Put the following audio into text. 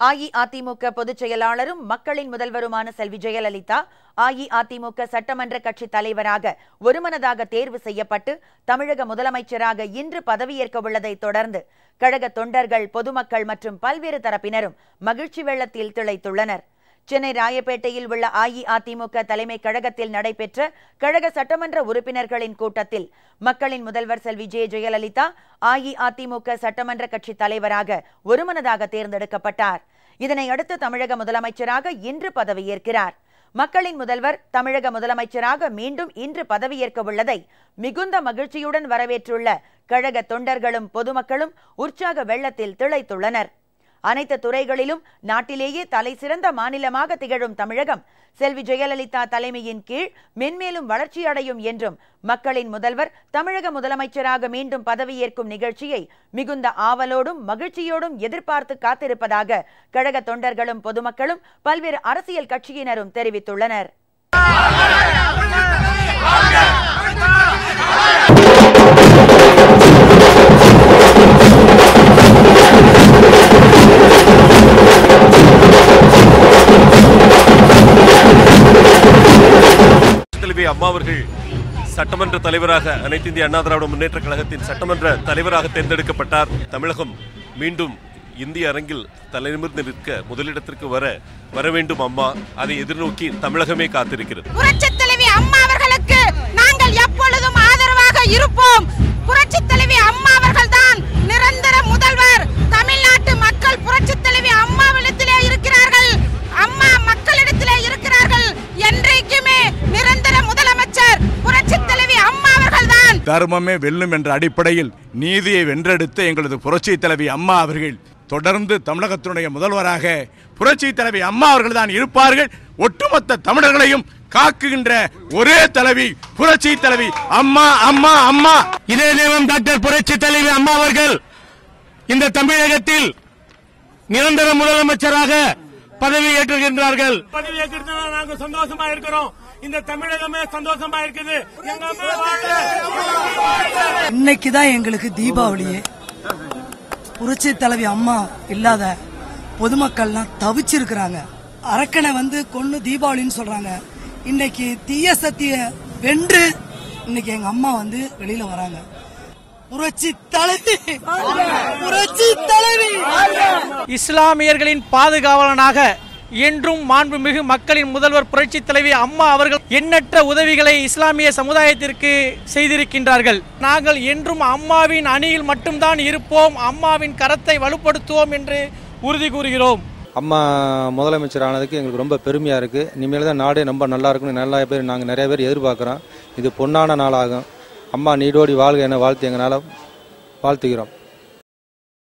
அஇஅதிமுக பொதுச் செயலாளரும் மக்களின் முதல்வருமான செல்வி ஜெயலலிதா அஇஅதிமுக சட்டமன்ற கட்சி தலைவராக ஒருமனதாக தேர்வு செய்யப்பட்டு தமிழக முதலமைச்சராக இன்று பதவியேற்க உள்ளதை தொடர்ந்து கழக தொண்டர்கள் பொதுமக்கள் மற்றும் பல்வேறு தரப்பினரும் மகிழ்ச்சி வெள்ளத்தில் திளைத்துள்ளனர். சென்னை ராயப்பேட்டையில் உள்ள அஇஅதிமுக தலைமை கழகத்தில் நடைபெற்ற கழக சட்டமன்ற உறுப்பினர்களின் கூட்டத்தில் மக்களின் முதல்வர் செல்வி ஜே. ஜெயலலிதா அஇஅதிமுக சட்டமன்ற கட்சி தலைவராக ஒருமனதாக தேர்ந்தெடுக்கப்பட்டார். இதனை அடுத்து தமிழக முதலமைச்சராக இன்று பதவியேற்கிறார். மக்களின் முதல்வர் தமிழக முதலமைச்சராக மீண்டும் இன்று பதவியேற்க உள்ளதை மிகுந்த மகிழ்ச்சியுடன் வரவேற்றுள்ள கழக தொண்டர்களும் பொதுமக்களும் உற்சாக வெள்ளத்தில் திளைத்துள்ளனர். அனைத்து துறைகளிலும் நாட்டிலேயே தலை சிறந்த மாநிலமாக திகழும் தமிழகம். செல்வி ஜெயலலிதா தலைமையின் கீழ் மென்மேலும் வளர்ச்சியடையும் என்றும் மக்களின் முதல்வர் தமிழக முதலமைச்சராக மீண்டும் பதவியேற்கும் நிகழ்ச்சியை மிகுந்த ஆவலோடும் மகிழ்ச்சியோடும் எதிர்பார்த்து காத்திருப்பதாக கழக தொண்டர்களும் பொதுமக்களும் பல்வேறு அரசியல் கட்சியினரும் தெரிவித்துள்ளனர். அம்மா அவர்கள் சட்டமன்ற தலைவராக அனைத்து இந்திய அண்ணா திராவிட முன்னேற்ற கழகத்தின் சட்டமன்ற தலைவராக தேர்ந்தெடுக்கப்பட்டார். தமிழகம் மீண்டும் இந்திய அரங்கில் தலைநிமிர்ந்து நிற்க முதலிடத்திற்கு வர வர வேண்டும் அம்மா. அதை எதிர்நோக்கி தமிழகமே காத்திருக்கிறது. அவர்கள்தான் தர்மமே வெல்லும் என்ற அடிப்படையில் நீதியை வென்றெடுத்த எங்களது புரட்சி தலைவி அம்மா அவர்கள் தொடர்ந்து தமிழகத்தினுடைய முதல்வராக புரட்சி தலைவி அம்மா அவர்கள் தான் இருப்பார்கள். ஒட்டுமொத்த தமிழர்களையும் காக்குகின்ற ஒரே தலைவி புரட்சி தலைவி அம்மா அம்மா அம்மா. இதே தெய்வம் டாக்டர் புரட்சி தலைவி அம்மா அவர்கள். இந்த தமிழகத்தில் நிரந்தர முதலமைச்சராக பதவி ஏற்றுகின்றார்கள். பதவி ஏற்றுறதுனால நாங்க சந்தோஷமா இருக்கிறோம். இந்த தமிழகமே சந்தோஷமா இருக்குது. எங்க அம்மா வாழ்க! இன்னைக்கு தான் எங்களுக்கு தீபாவளியே. புரட்சி தலைவி அம்மா இல்லாத பொதுமக்கள்லாம் தவிச்சிருக்கிறாங்க. அரக்கனை வந்து கொன்னு தீபாவளின்னு சொல்றாங்க. இன்னைக்கு தீய சக்திய வென்று இன்னைக்கு எங்க அம்மா வந்து வெளியில வராங்க. புரட்சி தலைவி! புரட்சி தலைவி! இஸ்லாமியர்களின் பாதுகாவலனாக என்றும் மாண்புமிகு மக்களின் முதல்வர் புரட்சித் தலைவி அம்மா அவர்கள் எண்ணற்ற உதவிகளை இஸ்லாமிய சமுதாயத்திற்கு செய்திருக்கின்றார்கள். நாங்கள் என்றும் அம்மாவின் அணியில் மட்டும்தான் இருப்போம் அம்மாவின் கரத்தை வலுப்படுத்துவோம் என்று உறுதி கூறுகிறோம். அம்மா முதலமைச்சர் ஆனதுக்கு எங்களுக்கு ரொம்ப பெருமையாக இருக்குது இனிமேல் தான் நாடே ரொம்ப நல்லா இருக்குன்னு நல்லா பேர் நாங்கள் நிறைய பேர் எதிர்பார்க்குறோம். இது பொன்னான நாளாகும். அம்மா நீடோடி வாழ்க என வாழ்த்து எங்களால் வாழ்த்துகிறோம்.